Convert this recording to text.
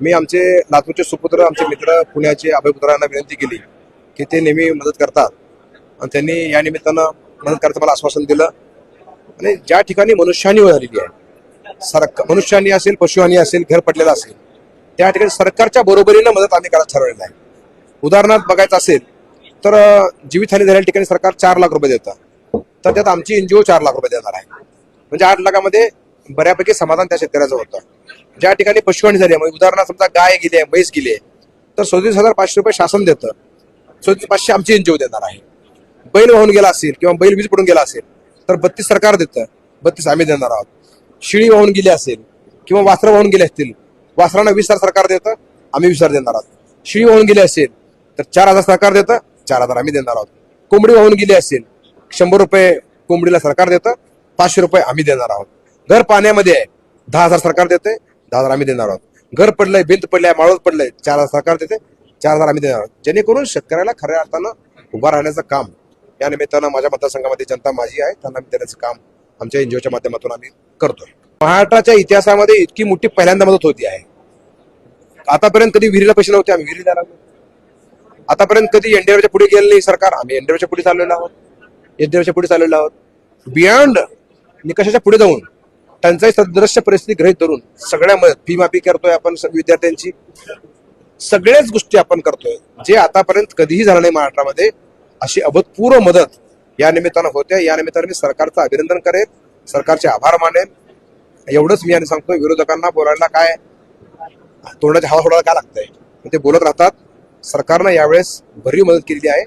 मी आमचे लातूरचे सुपुत्र आमचे मित्र पुण्याचे अभयपुत्रांना विनंती केली की ते नेहमी मदत करतात. आणि त्यांनी या निमित्तानं मदत करायचं मला आश्वासन दिलं. आणि ज्या ठिकाणी मनुष्यहानी झालेली आहे सरकार मनुष्यहानी असेल पशुहानी असेल घर पडलेलं असेल त्या ठिकाणी सरकारच्या बरोबरीनं मदत आम्ही करायला ठरवलेलं आहे. उदाहरणार्थ बघायचं असेल तर जीवितहानी झालेल्या ठिकाणी सरकार चार लाख रुपये देतं. तर त्यात आमची एनजीओ चार लाख रुपये देणार आहे. म्हणजे आठ लाखामध्ये बऱ्यापैकी समाधान त्या शेतकऱ्याचं होतं. ज्या ठिकाणी पशुहानी झाली आहे म्हणजे उदाहरणार्थ समजा गाय गेली आहे म्हैस गेली आहे तर सदतीस हजार पाचशे रुपये शासन देतं. सदतीस पाचशे आमची एनजीओ देणार आहे. बैल वाहून गेला असेल किंवा बैल वीज पडून गेला असेल तर बत्तीस सरकार देतं. बत्तीस आम्ही देणार आहोत. शिळी वाहून गेली असेल किंवा वासरं वाहून गेले असतील वासरांना वीस हजार सरकार देतं आम्ही वीस हजार देणार आहोत. शिळी वाहून गेली असेल तर चार हजार सरकार देतं चार हजार आम्ही देणार आहोत. कोंबडी वाहून गेली असेल शंभर रुपये कोंबडीला सरकार देतं पाचशे रुपये आम्ही देणार आहोत. घर पाण्यामध्ये आहे. दहा हजार सरकार देते दहा हजार आम्ही देणार आहोत. घर पडलंय भिंत पडलंय माळवत पडलंय चार हजार सरकार देते चार हजार आम्ही देणार आहोत. जेणेकरून शेतकऱ्याला खऱ्या अर्थानं उभा राहण्याचं काम या निमित्तानं माझ्या मतदारसंघामध्ये जनता माझी आहे त्यांना मी देण्याचं काम आमच्या एनजीओच्या माध्यमातून आम्ही करतोय. महाराष्ट्राच्या इतिहासामध्ये इतकी मोठी पहिल्यांदा मदत होती आहे. आतापर्यंत कधी विहिरीला पैसे नव्हते आम्ही विहिरीला लागलो आतापर्यंत कधी एनडीआरच्या पुढे गेलं नाही सरकार आम्ही एनडीआरच्या पुढे चाललेलो आहोत. एनडीआरच्या पुढे चाललेलो आहोत. बियॉन्ड निकषाच्या पुढे जाऊन टंचाई सदृश्य परिस्थिती गृहीत धरून सगळ्या मदत फी माफी करतोय आपण विद्यार्थ्यांची. सगळ्याच गोष्टी आपण करतोय जे आतापर्यंत कधीही झालं नाही महाराष्ट्रामध्ये. अशी अभूतपूर्व मदत या निमित्तानं होते. या निमित्तानं मी सरकारचं अभिनंदन करेन सरकारचे आभार मानेन. एवढंच मी आणि सांगतोय विरोधकांना बोलायला काय तोंडाच्या हवा सोडायला काय लागतंय? ते बोलत राहतात. सरकारनं यावेळेस भरीव मदत केलेली आहे.